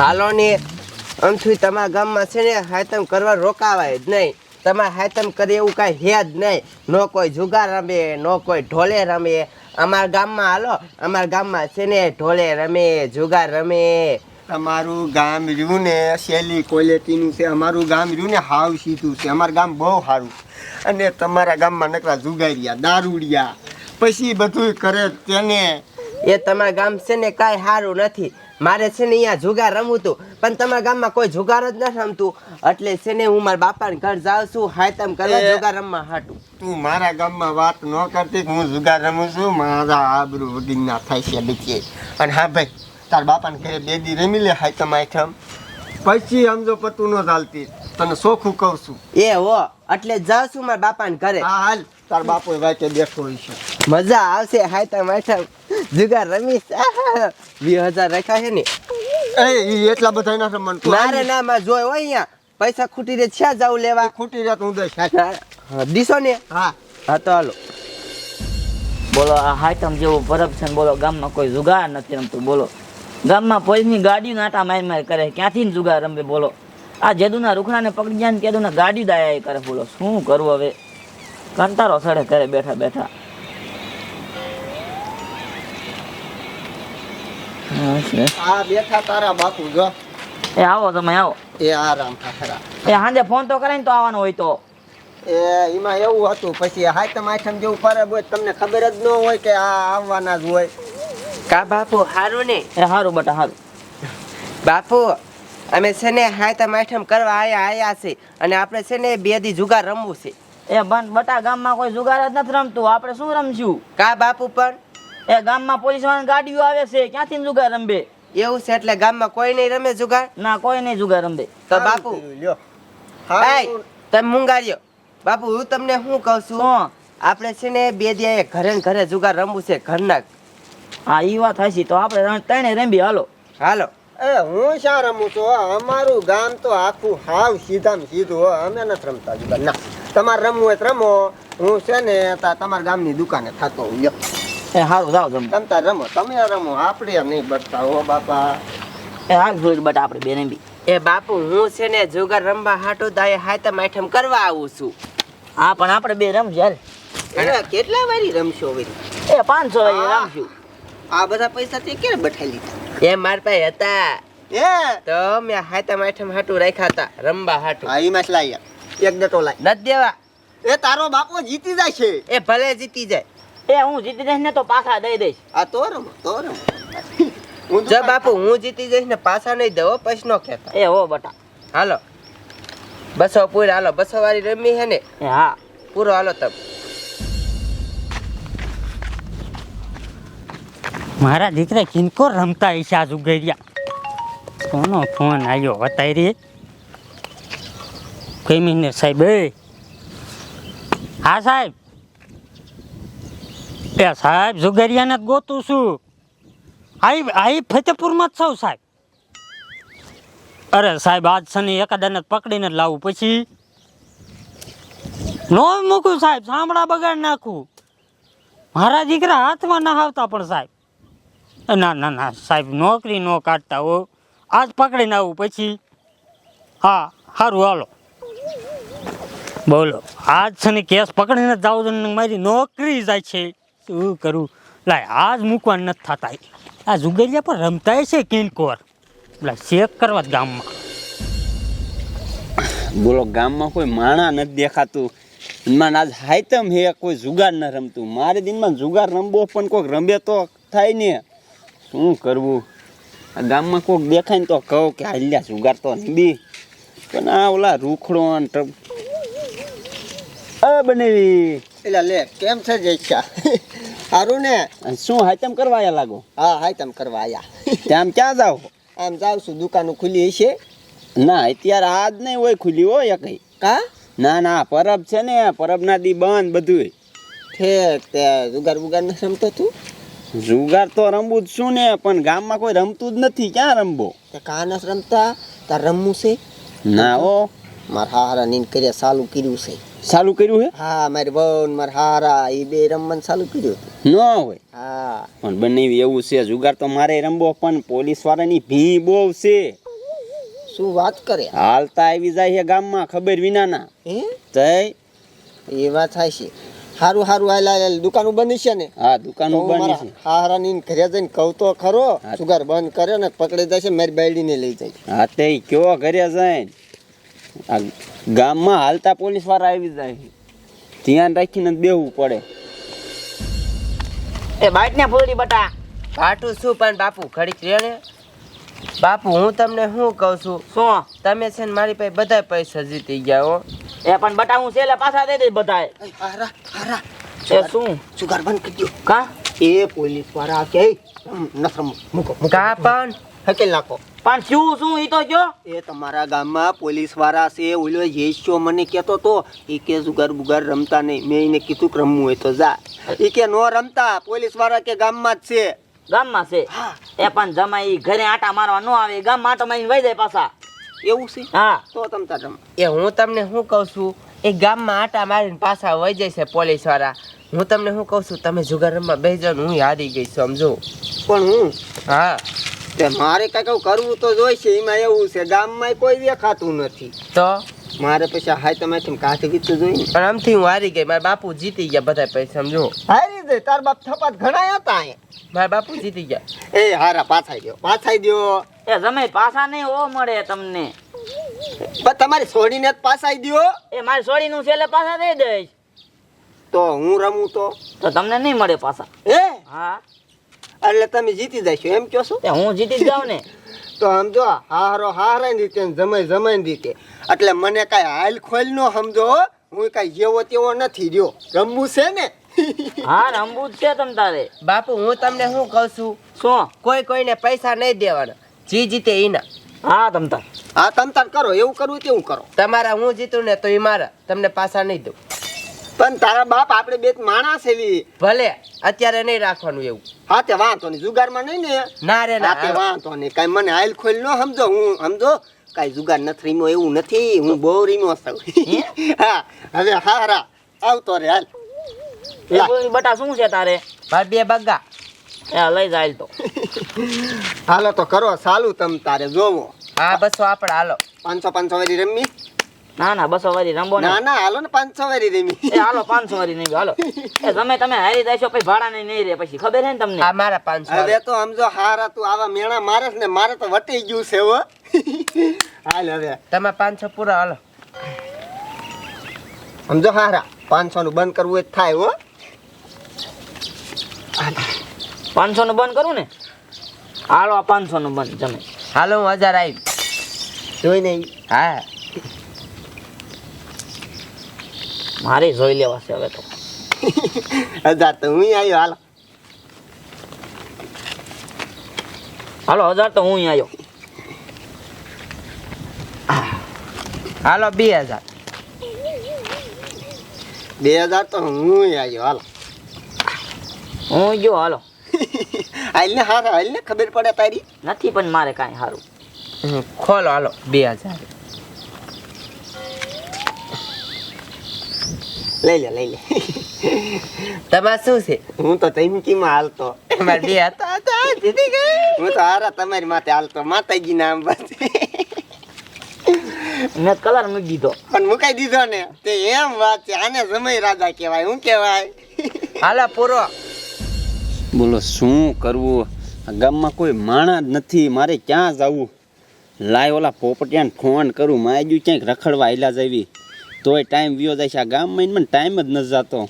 હાલો ને આમથી તમારા ગામમાં છે ને હાયતમ કરવા રોકાવાય જ નહીં. તમારે હાયતમ કરે એવું કાંઈ હે જ નહીં. નો કોઈ જુગાર રમે નો કોઈ ઢોલે રમે. અમારા ગામમાં હાલો અમારા ગામમાં છે ને ઢોલે રમે જુગાર રમે. અમારું ગામ રહ્યું ને શેલી ક્વોલિટીનું છે અમારું ગામ રહ્યું ને હાવ સીધું છે. અમારું ગામ બહુ સારું. અને તમારા ગામમાં નકરા જુગારિયા દારૂડિયા પછી બધું કરે તેને. એ તમારા ગામ છે ને કાંઈ સારું નથી. મારે છે ને અહીંયા જુગાર રમવું હતું પણ તમારા ગામમાં કોઈ જુગાર જ નથી રમતું. એટલે છે ને હું મારા બાપાને ઘર જાઉં છું હાયતમ કરવા જુગાર રમવા હાટું. તું મારા ગામમાં વાત ન કરતી હું જુગાર રમું છું મારા આબરૂ વગીર ના થાય છે બીજે. અને હા ભાઈ તાર બાપાને ઘરે બે દી રમી લે હાય તમે આઈટમ પછી સમજો પતું ન ચાલતી તને સોખું કહું છું. એ હો એટલે જાઉં છું મારા બાપાને ઘરે. હા હાલ તાર બાપો વાંચે બેઠો છે. મજા આવશે હાયતમ હાયતમ જુગાર રમીશ બે હજાર રાખ્યા છે ને. એ એટલા બધા ના રમણ તું ના રે ના માં જોય હોય અહીંયા. પૈસા ખૂટી રે ક્યાં જાવું લેવા? ખૂટી રે હું દઈશ દીસો ને. હા. હા તો હાલો. બોલો આ હાઈટમ જેવું પરબ છે બોલો ગામમાં કોઈ જુગાર નથી રમતું બોલો. ગામમાં પોલીસની ગાડીઓ નાટા માર માર કરે ક્યાંથી ને જુગાર રમે બોલો. આ જેદુના રૂખડાને પકડી જાય ને કેદુના ગાડી દાયા કરે બોલો. શું કરવું હવે? કંટારો સડે કરે બેઠા બેઠા. આ બેઠા તારા બાપુ જો. એ આવો તમે આવો. એ આરામ ખરા. એ સાંજે ફોન તો કરે ને તો આવવાનો હોય તો. એ એમાં એવું હતું પછી હાથમ આઠમ જેવું ફરે હોય તમને ખબર જ ન હોય કે આ આવવાના જ હોય. કા બાપુ હારું ને? એ સારું બટા સારું બાપુ અમે છે ને હાથમ આઠમ કરવા આયા આયા છે અને આપણે છે ને બે દી જુગાર રમવું છે. એ બન બટા ગામમાં કોઈ જુગાર જ નથી રમતું આપણે શું રમશું? કા બાપુ પણ? એ ગામમાં પોલીસવાળા ગાડીઓ આવે છે ક્યાંથી જુગાર રમબે એવું છે એટલે ગામમાં કોઈ નહીં રમે જુગાર? ના કોઈ નહીં જુગાર રમબે તો બાપુ લ્યો. તમે મુંગાર્યો બાપુ હું તમને શું કહું છું? આપણે છે ને બે દિયા ઘરે ને ઘરે જુગાર રમવું છે ઘરના. હા ઈ વાત હશે તો આપણે રણ- ત્રણે રમી હાલો. હાલો. એ હું શા રમું છું? અમારું ગામ તો આખું હાવ સીધામાં સીધું હો. અમે નથી રમતા જુગાર. ના તમારે રમવું હોય રમો. હું છે ને તમારા ગામની દુકાને થતો હોઉં. એ સારું જાઓ તમે તમ તાર રમો તમે રમો આપણે નહીં બટતા હો બાપા. એ હાલ જોઈ બટ આપણે બેને બી. એ બાપુ હું છે ને જુગાર રમવા હાટો દાય હાયતમ આઠમ કરવા આવું છું. હા પણ આપણે બે રમશું હાલ. એ કેટલા વારી રમશો વરી એ પાંચસો વારી રમશું. આ બધા પૈસા તે ક્યારે બઠાઈ લીધા? એ માર પાસે હતા. એ? તો મેં હાયતમ આઠમ હાટું રાખ્યા હતા રમવા હાટું. હા ઈ માછલા લાયા. એક દટો લાય. નથી દેવા. એ તારો બાપો જીતી જાય છે. એ ભલે જીતી જાય. એ હું જીતી જઈશ ને તો પાછા દઈ દઈશ. આ તો રમ તો રમ હું જો બાપુ હું જીતી જઈશ ને પાછા નહીં દઉં પછી નો કહેતા. એ હો બટા. હાલો. બસો પૂર હાલો બસો વાળી રમી હે ને? એ હા. પૂરો હાલો તમે. મારા દીકરા કિનકો રમતા ઈશા જુગરિયા કોનો ફોન આવ્યો વતાઈ કમિશનર સાહેબ એ. હા સાહેબ. એ સાહેબ જુગરિયાને ગોતું છું. આઈ આઈ ફતેપુરમાં જ છું સાહેબ. અરે સાહેબ, આજ શનિ એકાદાને પકડીને જ લાવું પછી. નો મૂકું સાહેબ, સાંભળા બગાડ નાખું. મારા દીકરા હાથમાં ના આવતા પણ સાહેબ. ના ના ના, સાહેબ, નોકરી નો કાઢતા હો. આજ પકડીને આવું પછી. હા સારું હાલો. બોલો, આજ છે ને કેસ પકડીને જ ને મારી નોકરી જાય છે. શું કરું? લાય આજ મૂકવા નથી થતા. આ જુગરિયા પર રમતા છે કિનકોર. પેલા ચેક કરવા ગામમાં. બોલો ગામમાં કોઈ માણા નથી દેખાતું. મને આજ હાયતમ હે કોઈ જુગાર ન રમતું. મારે દિનમાં જુગાર રમવો પણ કોઈક રમે તો થાય ને. શું કરવું? આ ગામમાં કોઈક દેખાય ને તો કહો કે હાલ્યા જુગાર તો રમી. પણ આ ઓલા રૂખડો અ બનેવી. એટલે લે કેમ છે જયશા? સારું ને. શું હાયતમ કરવા આયા લાગો? હા હાય તમ કરવા આયા. ત્યાં ક્યાં જાવ આમ જાવ છું દુકાનો ખુલી હશે. ના અત્યારે આજ નહીં હોય ખુલી હોય કઈ કા? ના ના પરબ છે ને પરબના દી બંધ બધું ઠેક તે જુગાર બુગાર ને રમતો તું? જુગાર તો રમવું જ શું ને પણ ગામમાં કોઈ રમતું જ નથી. ક્યાં રમવો? કાનસ રમતા? તાર રમવું છે? ના ઓ મારા હારા નીન કર્યા ચાલુ કર્યું છે. ચાલુ કર્યું હે? હા મારી બહુ મારા હારા એ બે રમવાનું ચાલુ કર્યું ન હોય? હા. પણ બને એવું છે જુગાર તો મારે રમવો પણ પોલીસ વાળાની ભી બહુ છે. શું વાત કરે? હાલતા આવી જાય છે ગામમાં ખબર વિનાના. હે? જય એ વાત થાય છે. સારું હાલ હાલ દુકાન બંધ છે ને? હા દુકાન બંધ છે હા મારા છે. ઘરે જઈને કહું તો ખરો સુગર બંધ કરે ને પકડી જશે મારી બાયડીને લઈ જાય. હા તે કયો ઘરે જાય. આ ગામમાં હાલતા પોલીસવાળા આવી જાય ધ્યાન રાખીને બેહવું પડે. એ બાઈટ ને ફૂલડી બટા. ભાટું શું પણ બાપુ ઘડીક રહ્યો બાપુ હું તમને શું કહું છું? શું? તમે છે ને મારી પાસે બધા પૈસા જીતી ગયા હો. એ પણ બટા હું છેલ્લે પાછા દઈ દઈશ બધાએ. હારા હારા એ શું? સુગર બંધ કરી દો. કા? એ પોલીસવાળા કે નફરમ મૂકો મૂકો. કા પણ? હકેલ નાખો. પણ શું શું? ઈ તો જો. એ તમારા ગામમાં પોલીસવાળા છે ઓલો યેશો મને કહેતો તો એ કે જુગાર બુગાર રમતા નહીં. મેં એને કીધું કે રમવું હોય તો જા. એ કે નો રમતા પોલીસવાળા કે ગામમાં જ છે. ગામમાં છે? એ પણ જમાઈ ઘરે આટા મારવા ન આવે. ગામમાં આટો મારીને વહી જાય પાછા. એવું છે? હા. તો તમ તાર એ હું તમને શું કહું છું? એ ગામમાં આટા મારીને પાછા વહી જાય છે પોલીસવાળા હું તમને શું કહું છું? તમે જુગાર રમવા બે જણ હું હારી ગઈ સમજો. પણ હું? હા. તે મારે કાંઈક કરવું તો જોઈશે એમાં એવું છે ગામમાં કોઈ દેખાતું નથી. તો? મારે પૈસા હાય તમારી કાઢી વીતું જોઈએ પણ આમથી હું હારી ગઈ મારા બાપુ જીતી ગયા બધા પૈસા સમજો. હારી દે તાર બાપ થપાત ઘણા હતા અહીંયા. મારા બાપુ જીતી ગયા. એ હારા પાછાઈ દો પાછાઈ દો એ તમે પાછા નહીં ઓ મળે તમને. પણ તમારી છોડીને જ પાછાઈ દો એ મારી સોડીનું છેલ્લે પાછા દઈ દઈશ. તો હું રમું તો? તો તમને નહીં મળે પાછા. એ હા. એટલે તમે જીતી જશો. એમ કહો છો? હું જીતી જાઉં ને. તો સમજો હારો હારા રીતે જમાઈ જમાઈ રીતે. એટલે મને કાંઈ હાલ ખોલ નો સમજો હું. કાંઈ જેવો તેવો નથી રહ્યો. રમવું છે ને? હા રમવું જ છે તમ તારે. બાપુ હું તમને શું કહું છું? શું? કોઈ કોઈને પૈસા નહીં દેવાના. જી જીતે એના હા તમતા હા તમ તાર કરો. એવું કરવું તેવું કરો. તમારા હું જીતું ને તો એ મારા. તમને પાછા નહીં દઉં. પણ તારા બાપ આપણે બે માણસ એવી. ભલે અત્યારે નહીં રાખવાનું એવું. હા તે વાંધો નહીં જુગારમાં નહીં ને. ના રે તે ના વાંધો નહીં કાંઈ મને હાલ ખોલ નો સમજો હું સમજો કાંઈ જુગાર નથી રીમો એવું નથી હું બહુ રીમો છું. હા? હવે હારા આવતો રે હાલ. બટા શું છે તારે? ભાઈ બે બગા. એ લઈ જાય તો. હાલો તો કરો ચાલુ તમ તારે જોવો. હા બસો આપણે હાલો. પાંચસો પાંચસો વાળી રમી. ના ના બસો વારી રમો ને. ના ના હાલો ને પાંચસો વારી રમી એ હાલો પાંચસો વારી નહીં હાલો. એ તમે તમે હારી દેશો પછી ભાડા નહીં નહીં રે પછી ખબર છે ને તમને? આ મારા પાંચસો હવે તો સમજો હારા તું આવા મેણા મારે ને મારે તો વટી ગયું છે હો. હાલ હવે. તમે પાંચસો પૂરા હાલો. સમજો હારા પાંચસો નું બંધ કરવું એ થાય હો. પાંચસો નું બંધ કરું ને? હાલો આ પાંચસો નું બંધ તમે હાલો હું હજાર આવી જોઈ નહીં હા. મારે જોઈ લેવા છે હવે તો. હજાર તો હું આવ્યો હાલો. હાલો હજાર તો હું આવ્યો હાલો બે હજાર. બે હજાર તો હું આવ્યો હાલો. હું ગયો હાલો. હાલ ને હારા હાલ ને ખબર પડે તારી. નથી પણ મારે કાંઈ સારું ખોલો હાલો બે હજાર. લઈ લે લઈ લે. તમારે શું છે? હું તો ધમકીમાં હાલતો. મારે બે હતા હતા, જીતી ગઈ હું તો હારા તમારી માથે હાલતો. માતાજી નામ બસ મેં કલર મૂકી દીધો. પણ મુકાઈ દીધો ને. તે એમ વાત છે આને સમય રાજા કહેવાય શું કહેવાય. હાલા પૂરો. બોલો શું કરવું? આ ગામમાં કોઈ માણા જ નથી મારે ક્યાં જવું? લાય ઓલા પોપટિયાને ફોન કરું માયજુ ક્યાંક રખડવા આયલા જવી તોય ટાઈમ વ્યો જાય છે આ ગામમાં મને ટાઈમ જ નથી જતો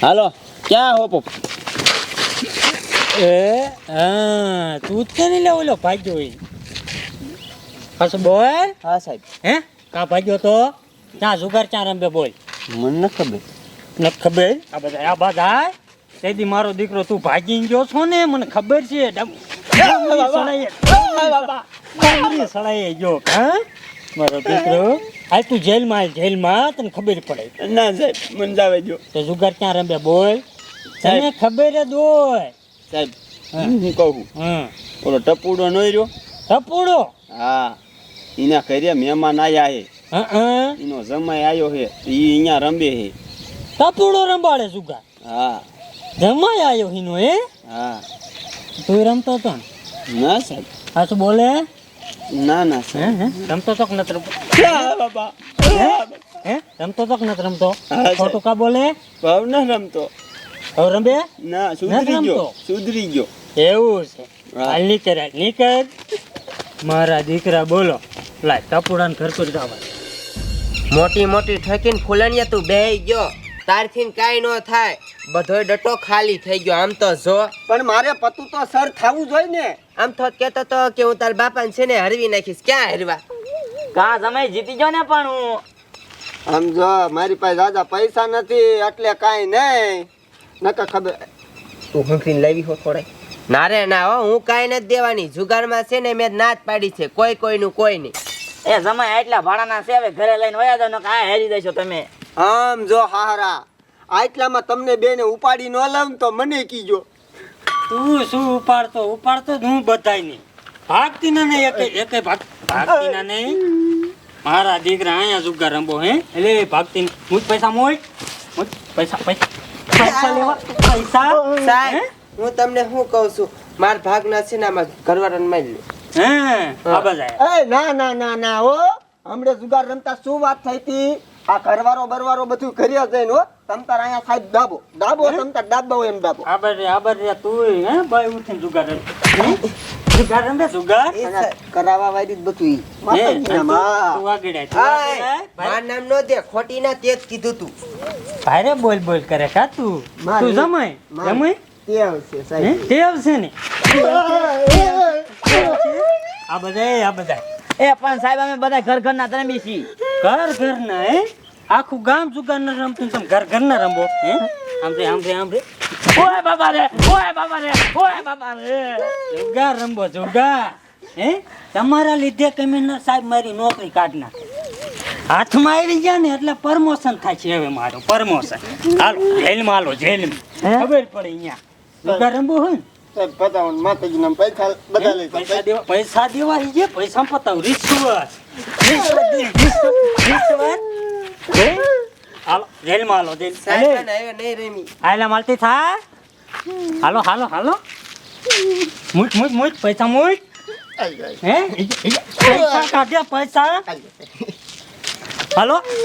હાલો ક્યાં હો પપ્પા એ હા તું જ કે નહીં લે ઓલો ભાગ્યો એ પાછો બોલ હા સાહેબ હે કા ભાગ્યો તો ક્યાં જુગાર ક્યાં રમે બોલ મને ન ખબર ન ખબર આ બધા આ બધા તેથી મારો દીકરો તું ભાગી ગયો છો ને મને ખબર છે સળાઈએ ગયો હા મારો દીકરો. હાલ તું જેલમાં જેલમાં તને ખબર પડે. ના સાહેબ મને જાવે જો તો જુગાર ક્યાં રમે બોલ? તને. ખબર જ હોય. સાહેબ હું. કહું? હા. ઓલો ટપુડો નો રહ્યો? ટપુડો? હા. એના ઘરે મહેમાન આયા હે. એનો જમાઈ આવ્યો હે. એ અહીંયા રમે હે. ટપુડો રંબાડે જુગાર? હા. જમાય આવ્યો હિનો હે? હા. તું રમતો હતો ના સાહેબ. હા તો બોલે. ના ના હે હે? રમતો તો નત રમતો? બાબા. હે? રમતો તો નત રમતો? ખોટું કા બોલે? ભાવ ના રમતો. હવે રમે? ના સુધરી ગયો. સુધરી ગયો. એવું છે. હાલ નીકળ નીકળ. મારા દીકરા બોલો. લાય ટપુડાને ઘર પર જવા મોટી મોટી ઠકીને ફૂલણિયા તું બેહી ગયો. તારથી કાંઈ ન થાય. બધોય ડટો ખાલી થઈ ગયો. આમ તો જો. પણ મારે પતું તો સર થવું જોઈએ ને. આમ તો કેતો તો કે હું તાર બાપાને છે ને હરવી નાખીશ. ક્યાં હરવા? કા સમય જીતી ગયો ને પણ હું? આમ જો મારી પાસે દાદા પૈસા નથી એટલે કાંઈ નહીં. નકા ખબર તું હંખરીને લાવી હો થોડે ના રે ના હો હું કાંઈ નથી દેવાની. જુગારમાં છે ને મેં નાત પાડી છે. કોઈ કોઈનું કોઈ નહીં. એ સમય એટલા ભાડાના છે હવે ઘરે લઈને વયા જાવ ને આ હેરી દેશો તમે. આમ જો હારા આટલામાં તમને બેને ઉપાડી ન લઉં તો મને કીજો. તું શું ઉપાડતો? ઉપાડતો જ હું બધાય નહીં ભાગતી ના નહીં એકે એકે ભાગ ભાગતી ના નહીં. મારા દીકરા અહીંયા જુગા રંબો હે? એટલે ભાગતી નહીં. જ પૈસા મોય હું પૈસા પૈસા પૈસા લેવા પૈસા? સાહેબ હું? તમને શું કહું છું? માર ભાગના છે ને આમાં ઘરવાળાને મારી લે હે આ બધા. એ ના ના ના ના હો. હમણે જુગાર રમતા શું વાત થઈ હતી? આ ઘરવાળો બરવારો બધું કર્યા છે હો. તમતાર અહીંયા સાહેબ દાબો દાબો તમતાર દાબો એમ દાબો આબર રે આબર રે તું હે? ભાઈ ઉઠીને જુગાર જુગાર રમે જુગાર? કરાવા વાળી બધું ઈ. તું આગળ. માર નામ નો દે ખોટી ના તે જ કીધું તું. ભારે બોલ બોલ કરે કા તું? તું જમાય? જમાય? તે આવશે સાહેબ. તે છે ને? આ બધા આ બધા એ પણ સાહેબ અમે બધા ઘર ઘરના તમે છીએ. ઘર ઘર ના હે? આખું ગામ જુગાર ના રમતું તમે ઘર ઘર ના રમો હે? આમ રે આમ રે આમ રે ઓય બાબા રે ઓય બાબા રે ઓય બાબા રે. જુગાર રમવો જુગાર હે? તમારા લીધે કમિશનર સાહેબ મારી નોકરી કાઢ નાખે. હાથમાં આવી ગયા ને એટલે પ્રમોશન થાય છે હવે મારું પ્રમોશન. હાલો જેલમાં હાલો જેલમાં. ખબર પડે અહીંયા. જુગાર રમવો હોય ને? પતાવો પૈસા બધા લઈ પૈસા દેવા પૈસા દેવા પૈસા પતાવ રિશ્વત. રિશ્વત રિશ્વત? હાલો જેલ. સાહેબ હાલે. રમી. આયલા માલતી થા. હાલો હાલો હાલો. મૂક મૂક મૂક પૈસા મૂક. હે? પૈસા કાઢ્યા પૈસા. હાલો.